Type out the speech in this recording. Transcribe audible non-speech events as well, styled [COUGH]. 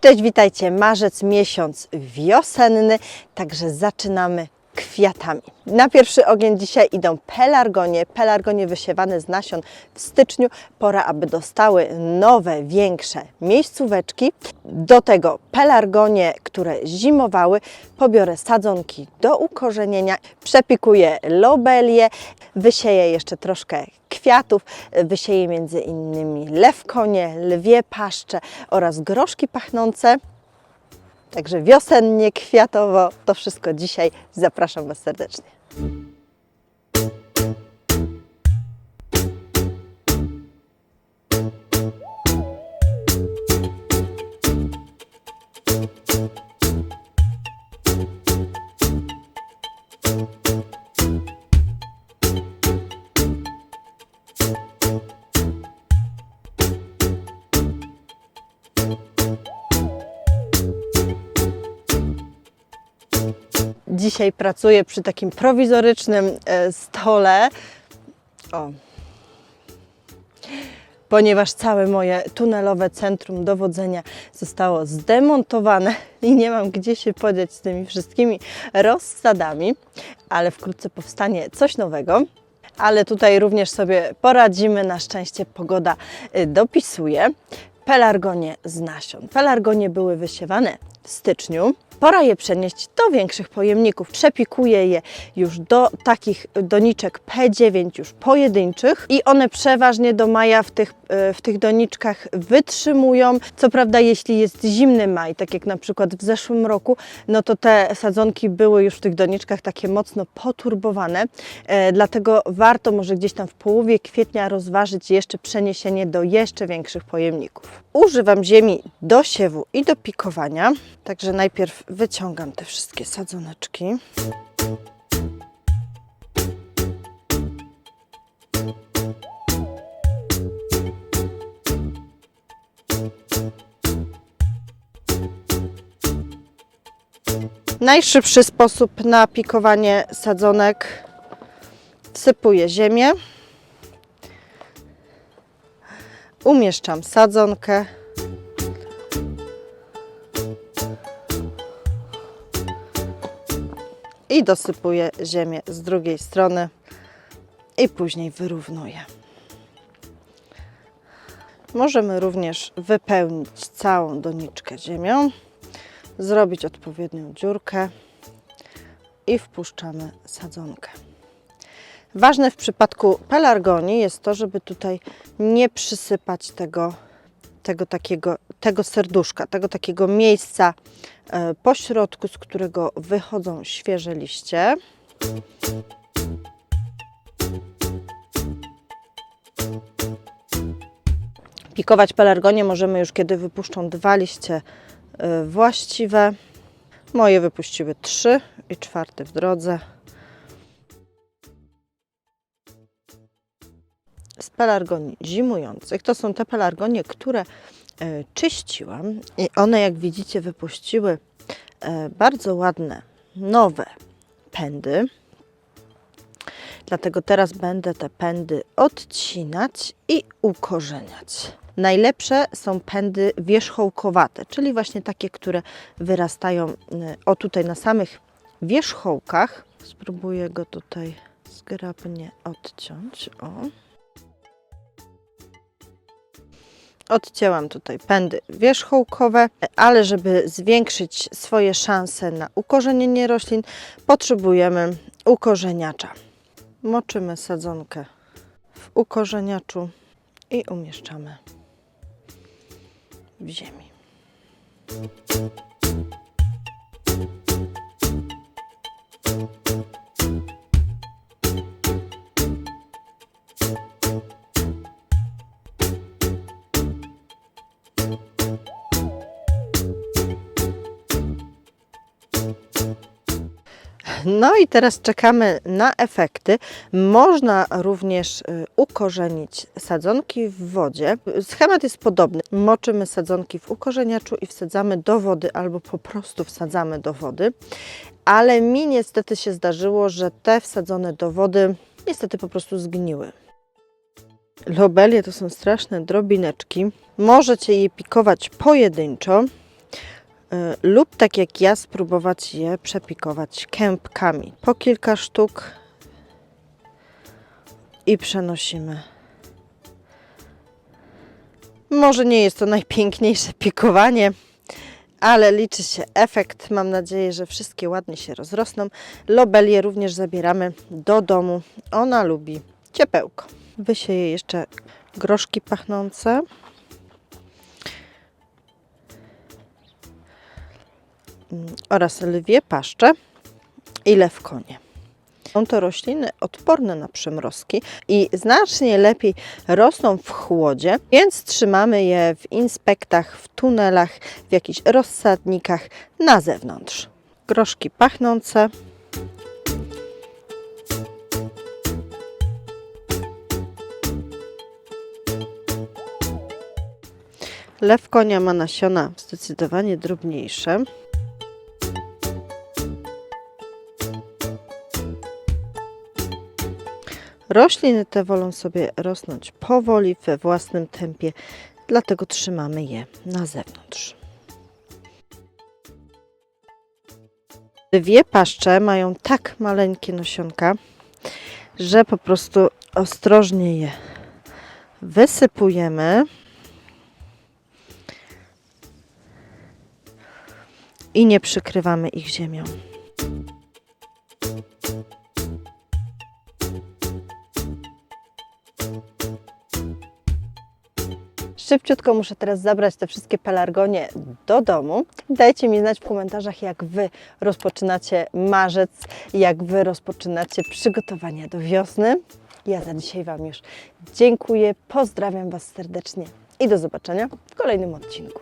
Cześć, witajcie. Marzec, miesiąc wiosenny, także zaczynamy kwiatami. Na pierwszy ogień dzisiaj idą pelargonie, pelargonie wysiewane z nasion w styczniu. Pora, aby dostały nowe, większe miejscóweczki. Do tego pelargonie, które zimowały, pobiorę sadzonki do ukorzenienia, przepikuję lobelie, wysieję jeszcze troszkę kwiatów, wysieję między innymi lewkonie, lwie paszcze oraz groszki pachnące. Także wiosennie, kwiatowo, to wszystko dzisiaj. Zapraszam Was serdecznie. Dzisiaj pracuję przy takim prowizorycznym e, stole. O. Ponieważ całe moje tunelowe centrum dowodzenia zostało zdemontowane [LAUGHS] i nie mam gdzie się podziać z tymi wszystkimi rozsadami, ale wkrótce powstanie coś nowego. Ale tutaj również sobie poradzimy. Na szczęście pogoda y, dopisuje. Pelargonie z nasion. Pelargonie były wysiewane w styczniu. Pora je przenieść do większych pojemników. Przepikuję je już do takich doniczek P9 już pojedynczych i one przeważnie do maja w tych, e, w tych doniczkach wytrzymują. Co prawda jeśli jest zimny maj, tak jak na przykład w zeszłym roku, no to te sadzonki były już w tych doniczkach takie mocno poturbowane, e, dlatego warto może gdzieś tam w połowie kwietnia rozważyć jeszcze przeniesienie do jeszcze większych pojemników. Używam ziemi do siewu i do pikowania, także najpierw wyciągam te wszystkie sadzoneczki. Najszybszy sposób na pikowanie sadzonek sypuję ziemię, umieszczam sadzonkę. I dosypuję ziemię z drugiej strony i później wyrównuję. Możemy również wypełnić całą doniczkę ziemią, zrobić odpowiednią dziurkę i wpuszczamy sadzonkę. Ważne w przypadku pelargonii jest to, żeby tutaj nie przysypać tego, tego takiego, tego serduszka, tego takiego miejsca e, po środku, z którego wychodzą świeże liście. Pikować pelargonię możemy już, kiedy wypuszczą dwa liście e, właściwe. Moje wypuściły trzy i czwarty w drodze. z pelargonii zimujących. To są te pelargonie, które czyściłam i one, jak widzicie, wypuściły e, bardzo ładne, nowe pędy. Dlatego teraz będę te pędy odcinać i ukorzeniać. Najlepsze są pędy wierzchołkowate, czyli właśnie takie, które wyrastają e, o tutaj na samych wierzchołkach. Spróbuję go tutaj zgrabnie odciąć. O. Odcięłam tutaj pędy wierzchołkowe, ale żeby zwiększyć swoje szanse na ukorzenienie roślin, potrzebujemy ukorzeniacza. Moczymy sadzonkę w ukorzeniaczu i umieszczamy w ziemi. No i teraz czekamy na efekty. Można również y, ukorzenić sadzonki w wodzie. Schemat jest podobny. Moczymy sadzonki w ukorzeniaczu i wsadzamy do wody albo po prostu wsadzamy do wody. Ale mi niestety się zdarzyło, że te wsadzone do wody niestety po prostu zgniły. Lobelie to są straszne drobineczki. Możecie je pikować pojedynczo. Y, lub tak jak ja spróbować je przepikować kępkami. Po kilka sztuk i przenosimy. Może nie jest to najpiękniejsze pikowanie, ale liczy się efekt. Mam nadzieję, że wszystkie ładnie się rozrosną. Lobelię również zabieramy do domu. Ona lubi ciepełko. Wysieję jeszcze groszki pachnące. Oraz lwie paszcze i lewkonie. Są to rośliny odporne na przymrozki i znacznie lepiej rosną w chłodzie, więc trzymamy je w inspektach, w tunelach, w jakichś rozsadnikach na zewnątrz. Groszki pachnące. Lew konia ma nasiona zdecydowanie drobniejsze. Rośliny te wolą sobie rosnąć powoli, we własnym tempie, dlatego trzymamy je na zewnątrz. Dwie paszcze mają tak maleńkie nasionka, że po prostu ostrożnie je wysypujemy. I nie przykrywamy ich ziemią. Szybciutko muszę teraz zabrać te wszystkie pelargonie do domu. Dajcie mi znać w komentarzach, jak Wy rozpoczynacie marzec, jak Wy rozpoczynacie przygotowania do wiosny. Ja za dzisiaj Wam już dziękuję, pozdrawiam Was serdecznie i do zobaczenia w kolejnym odcinku.